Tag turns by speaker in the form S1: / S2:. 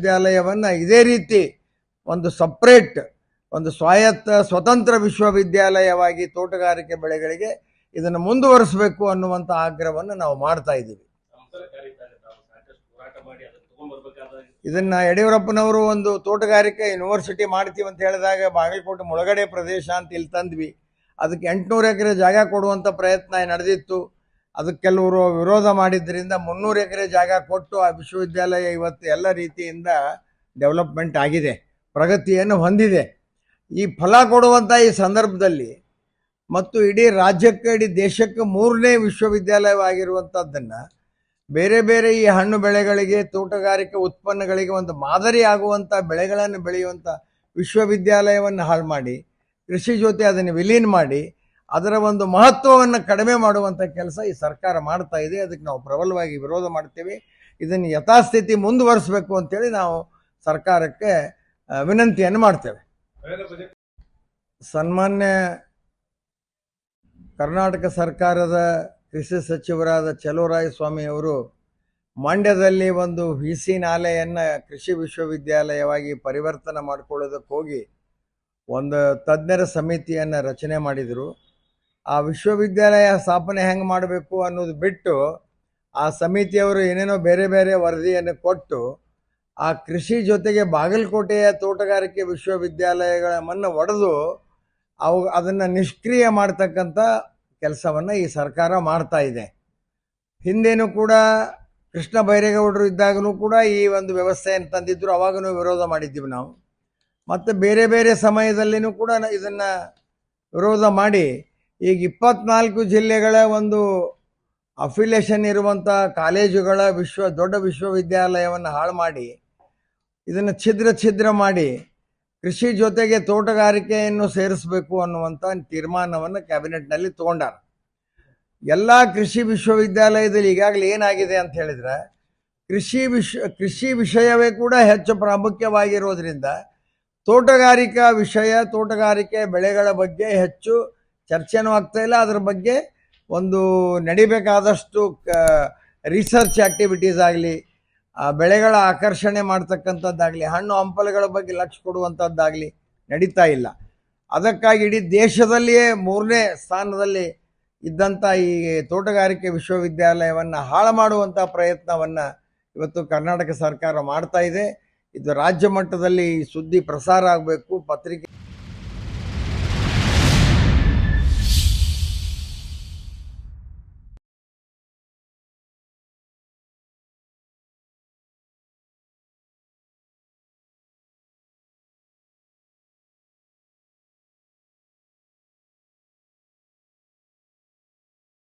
S1: ವಿಶ್ವವಿದ್ಯಾಲಯವನ್ನ ಇದೇ ರೀತಿ ಒಂದು ಸಪ್ರೇಟ್ ಒಂದು ಸ್ವಾಯತ್ತ, ಸ್ವತಂತ್ರ ವಿಶ್ವವಿದ್ಯಾಲಯವಾಗಿ ತೋಟಗಾರಿಕೆ ಬೆಳೆಗಳಿಗೆ ಇದನ್ನು ಮುಂದುವರಿಸಬೇಕು ಅನ್ನುವಂಥ ಆಗ್ರಹವನ್ನು ನಾವು ಮಾಡ್ತಾ ಇದ್ದೀವಿ. ಇದನ್ನ ಯಡಿಯೂರಪ್ಪನವರು ಒಂದು ತೋಟಗಾರಿಕೆ ಯೂನಿವರ್ಸಿಟಿ ಮಾಡ್ತೀವಿ ಅಂತ ಹೇಳಿದಾಗ ಬಾಗಲಕೋಟೆ ಮುಳಗಡೆ ಪ್ರದೇಶ ಅಂತ ಇಲ್ಲಿ ತಂದ್ವಿ. ಅದಕ್ಕೆ ಎಂಟುನೂರು ಎಕರೆ ಜಾಗ ಕೊಡುವಂಥ ಪ್ರಯತ್ನ ನಡೆದಿತ್ತು. ಅದಕ್ಕೆ ಕೆಲವರು ವಿರೋಧ ಮಾಡಿದ್ದರಿಂದ ಮುನ್ನೂರು ಎಕರೆ ಜಾಗ ಕೊಟ್ಟು ಆ ವಿಶ್ವವಿದ್ಯಾಲಯ ಇವತ್ತು ಎಲ್ಲ ರೀತಿಯಿಂದ ಡೆವಲಪ್ಮೆಂಟ್ ಆಗಿದೆ, ಪ್ರಗತಿಯನ್ನು ಹೊಂದಿದೆ. ಈ ಫಲ ಕೊಡುವಂಥ ಈ ಸಂದರ್ಭದಲ್ಲಿ ಮತ್ತು ಇಡೀ ರಾಜ್ಯಕ್ಕೆ, ಇಡೀ ದೇಶಕ್ಕೆ ಮೂರನೇ ವಿಶ್ವವಿದ್ಯಾಲಯವಾಗಿರುವಂಥದ್ದನ್ನು ಬೇರೆ ಬೇರೆ ಈ ಹಣ್ಣು ಬೆಳೆಗಳಿಗೆ, ತೋಟಗಾರಿಕೆ ಉತ್ಪನ್ನಗಳಿಗೆ ಒಂದು ಮಾದರಿ ಆಗುವಂಥ ಬೆಳೆಗಳನ್ನು ಬೆಳೆಯುವಂಥ ವಿಶ್ವವಿದ್ಯಾಲಯವನ್ನು ಹಾಳು ಮಾಡಿ, ಕೃಷಿ ಜೊತೆ ಅದನ್ನು ವಿಲೀನ ಮಾಡಿ ಅದರ ಒಂದು ಮಹತ್ವವನ್ನು ಕಡಿಮೆ ಮಾಡುವಂಥ ಕೆಲಸ ಈ ಸರ್ಕಾರ ಮಾಡ್ತಾ ಇದೆ. ಅದಕ್ಕೆ ನಾವು ಪ್ರಬಲವಾಗಿ ವಿರೋಧ ಮಾಡ್ತೇವೆ. ಇದನ್ನು ಯಥಾಸ್ಥಿತಿ ಮುಂದುವರಿಸಬೇಕು ಅಂತೇಳಿ ನಾವು ಸರ್ಕಾರಕ್ಕೆ ವಿನಂತಿಯನ್ನು ಮಾಡ್ತೇವೆ. ಸನ್ಮಾನ್ಯ ಕರ್ನಾಟಕ ಸರ್ಕಾರದ ಕೃಷಿ ಸಚಿವರಾದ ಸ್ವಾಮಿ ಅವರು ಮಂಡ್ಯದಲ್ಲಿ ಒಂದು ಸಿ ನಾಲೆಯನ್ನು ಕೃಷಿ ವಿಶ್ವವಿದ್ಯಾಲಯವಾಗಿ ಪರಿವರ್ತನೆ ಮಾಡಿಕೊಳ್ಳೋದಕ್ಕೆ ಹೋಗಿ ಒಂದು ತಜ್ಞರ ಸಮಿತಿಯನ್ನು ರಚನೆ ಮಾಡಿದರು. ಆ ವಿಶ್ವವಿದ್ಯಾಲಯ ಸ್ಥಾಪನೆ ಹೆಂಗೆ ಮಾಡಬೇಕು ಅನ್ನೋದು ಬಿಟ್ಟು ಆ ಸಮಿತಿಯವರು ಏನೇನೋ ಬೇರೆ ಬೇರೆ ವರದಿಯನ್ನು ಕೊಟ್ಟು ಆ ಕೃಷಿ ಜೊತೆಗೆ ಬಾಗಲಕೋಟೆಯ ತೋಟಗಾರಿಕೆ ವಿಶ್ವವಿದ್ಯಾಲಯಗಳನ್ನು ಒಡೆದು ಅವು ಅದನ್ನು ನಿಷ್ಕ್ರಿಯ ಮಾಡ್ತಕ್ಕಂಥ ಕೆಲಸವನ್ನು ಈ ಸರ್ಕಾರ ಮಾಡ್ತಾ ಇದೆ. ಹಿಂದೇನು ಕೂಡ ಕೃಷ್ಣ ಬೈರೇಗೌಡರು ಇದ್ದಾಗಲೂ ಕೂಡ ಈ ಒಂದು ವ್ಯವಸ್ಥೆಯನ್ನು ತಂದಿದ್ದರು ಅವಾಗೂ ವಿರೋಧ ಮಾಡಿದ್ದೀವಿ ನಾವು. ಮತ್ತು ಬೇರೆ ಬೇರೆ ಸಮಯದಲ್ಲಿನೂ ಕೂಡ ಇದನ್ನು ವಿರೋಧ ಮಾಡಿ ಈಗ ಇಪ್ಪತ್ನಾಲ್ಕು ಜಿಲ್ಲೆಗಳ ಒಂದು ಅಫಿಲೇಷನ್ ಇರುವಂಥ ಕಾಲೇಜುಗಳ ವಿಶ್ವ, ದೊಡ್ಡ ವಿಶ್ವವಿದ್ಯಾಲಯವನ್ನು ಹಾಳು ಮಾಡಿ, ಇದನ್ನು ಛಿದ್ರ ಛಿದ್ರ ಮಾಡಿ ಕೃಷಿ ಜೊತೆಗೆ ತೋಟಗಾರಿಕೆಯನ್ನು ಸೇರಿಸಬೇಕು ಅನ್ನುವಂಥ ತೀರ್ಮಾನವನ್ನು ಕ್ಯಾಬಿನೆಟ್ನಲ್ಲಿ ತಗೊಂಡಾರ. ಎಲ್ಲ ಕೃಷಿ ವಿಶ್ವವಿದ್ಯಾಲಯದಲ್ಲಿ ಈಗಾಗಲೇ ಏನಾಗಿದೆ ಅಂತ ಹೇಳಿದ್ರೆ, ಕೃಷಿ ವಿಶ್ವ ಕೃಷಿ ವಿಷಯವೇ ಕೂಡ ಹೆಚ್ಚು ಪ್ರಾಮುಖ್ಯವಾಗಿರೋದ್ರಿಂದ ತೋಟಗಾರಿಕಾ ವಿಷಯ, ತೋಟಗಾರಿಕೆ ಬೆಳೆಗಳ ಬಗ್ಗೆ ಹೆಚ್ಚು ಚರ್ಚೆನೂ ಆಗ್ತಾ ಇಲ್ಲ. ಅದ್ರ ಬಗ್ಗೆ ಒಂದು ನಡಿಬೇಕಾದಷ್ಟು ರಿಸರ್ಚ್ ಆ್ಯಕ್ಟಿವಿಟೀಸ್ ಆಗಲಿ ಬೆಳೆಗಳ ಆಕರ್ಷಣೆ ಮಾಡ್ತಕ್ಕಂಥದ್ದಾಗಲಿ, ಹಣ್ಣು ಹಂಪಲುಗಳ ಬಗ್ಗೆ ಲಕ್ಷ ಕೊಡುವಂಥದ್ದಾಗಲಿ ನಡೀತಾ ಇಲ್ಲ. ಅದಕ್ಕಾಗಿ ಇಡೀ ದೇಶದಲ್ಲಿಯೇ ಮೂರನೇ ಸ್ಥಾನದಲ್ಲಿ ಇದ್ದಂಥ ಈ ತೋಟಗಾರಿಕೆ ವಿಶ್ವವಿದ್ಯಾಲಯವನ್ನು ಹಾಳು ಮಾಡುವಂಥ ಪ್ರಯತ್ನವನ್ನು ಇವತ್ತು ಕರ್ನಾಟಕ ಸರ್ಕಾರ ಮಾಡ್ತಾ ಇದೆ. ಇದು ರಾಜ್ಯ ಮಟ್ಟದಲ್ಲಿ ಸುದ್ದಿ ಪ್ರಸಾರ ಆಗಬೇಕು, ಪತ್ರಿಕೆ